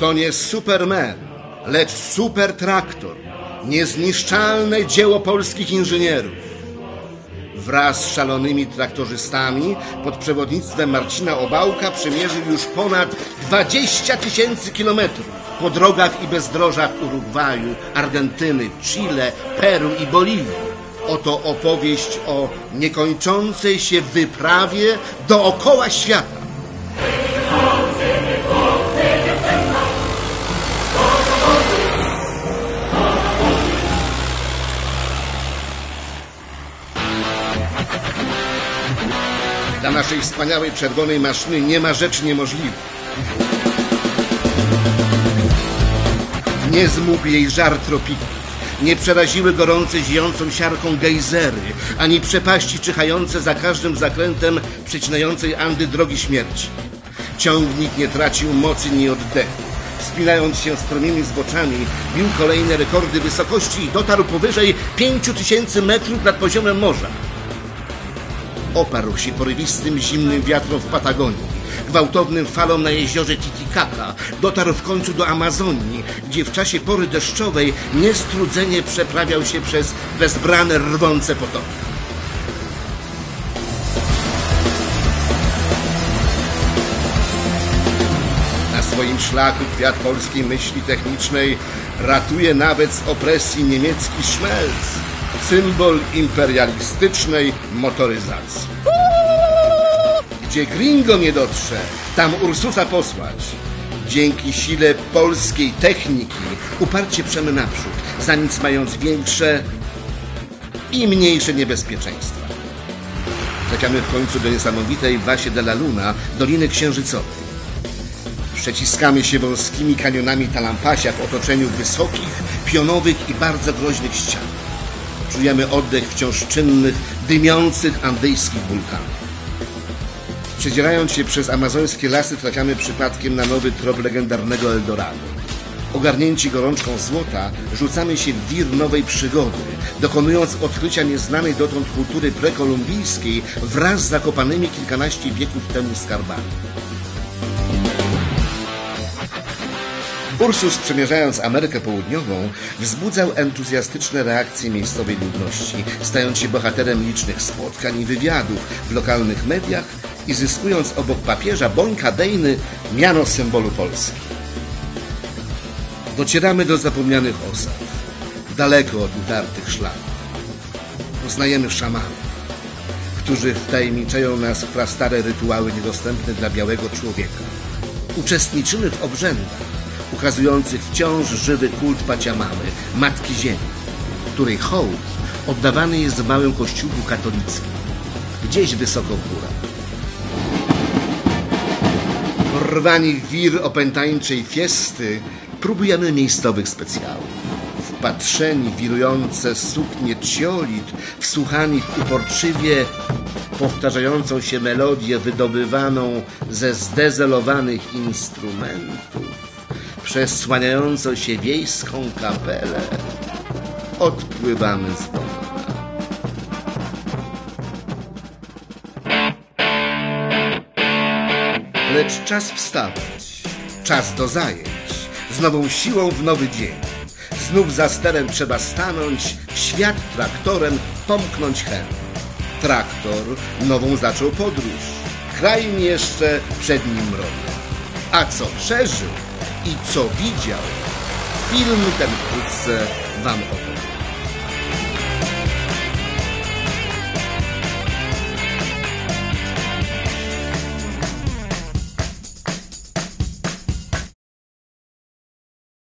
To nie Superman, lecz super traktor. Niezniszczalne dzieło polskich inżynierów. Wraz z szalonymi traktorzystami pod przewodnictwem Marcina Obałka przemierzył już ponad 20 tysięcy kilometrów po drogach i bezdrożach Urugwaju, Argentyny, Chile, Peru i Boliwii. Oto opowieść o niekończącej się wyprawie dookoła świata. Naszej wspaniałej czerwonej maszyny nie ma rzeczy niemożliwych. Nie zmógł jej żar tropików. Nie przeraziły gorące ziejącą siarką gejzery, ani przepaści czyhające za każdym zakrętem przecinającej Andy drogi śmierci. Ciągnik nie tracił mocy ni oddechu. Spinając się stromymi zboczami, bił kolejne rekordy wysokości i dotarł powyżej 5000 metrów nad poziomem morza. Oparł się porywistym, zimnym wiatrom w Patagonii, gwałtownym falom na jeziorze Titicaca. Dotarł w końcu do Amazonii, gdzie w czasie pory deszczowej niestrudzenie przeprawiał się przez bezbrane, rwące potoki. Na swoim szlaku kwiat polskiej myśli technicznej ratuje nawet z opresji niemiecki szmelc, symbol imperialistycznej motoryzacji. Gdzie gringo nie dotrze, tam Ursusa posłać. Dzięki sile polskiej techniki uparcie przemy naprzód, za nic mając większe i mniejsze niebezpieczeństwa. Trafiamy w końcu do niesamowitej Wasie de la Luna, Doliny Księżycowej. Przeciskamy się wąskimi kanionami Talampasia w otoczeniu wysokich, pionowych i bardzo groźnych ścian. Czujemy oddech wciąż czynnych, dymiących andyjskich wulkanów. Przedzierając się przez amazońskie lasy trafiamy przypadkiem na nowy trop legendarnego Eldorado. Ogarnięci gorączką złota, rzucamy się w wir nowej przygody, dokonując odkrycia nieznanej dotąd kultury prekolumbijskiej wraz z zakopanymi kilkanaście wieków temu skarbami. Ursus, przemierzając Amerykę Południową, wzbudzał entuzjastyczne reakcje miejscowej ludności, stając się bohaterem licznych spotkań i wywiadów w lokalnych mediach i zyskując obok papieża Bońka Dejny miano symbolu Polski. Docieramy do zapomnianych osad, daleko od utartych szlaków. Poznajemy szamanów, którzy wtajemniczają nas w prastare rytuały niedostępne dla białego człowieka. Uczestniczymy w obrzędach, ukazujących wciąż żywy kult Paciamamy, Matki Ziemi, której hołd oddawany jest w małym kościółku katolickim, gdzieś wysoko w górach. Porwani wir opętańczej fiesty, próbujemy miejscowych specjałów. Wpatrzeni w wirujące suknie ciolit, wsłuchani w uporczywie powtarzającą się melodię wydobywaną ze zdezelowanych instrumentów, przesłaniającą się wiejską kapelę, odpływamy z Bona. Lecz czas wstawać, czas do zajęć, z nową siłą w nowy dzień. Znów za sterem trzeba stanąć, w świat traktorem pomknąć chęt. Traktor nową zaczął podróż, kraj mi jeszcze przed nim mrowie. A co przeżył i co widział, film ten wkrótce Wam opowiem.